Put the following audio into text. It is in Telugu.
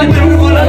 వచ్చిన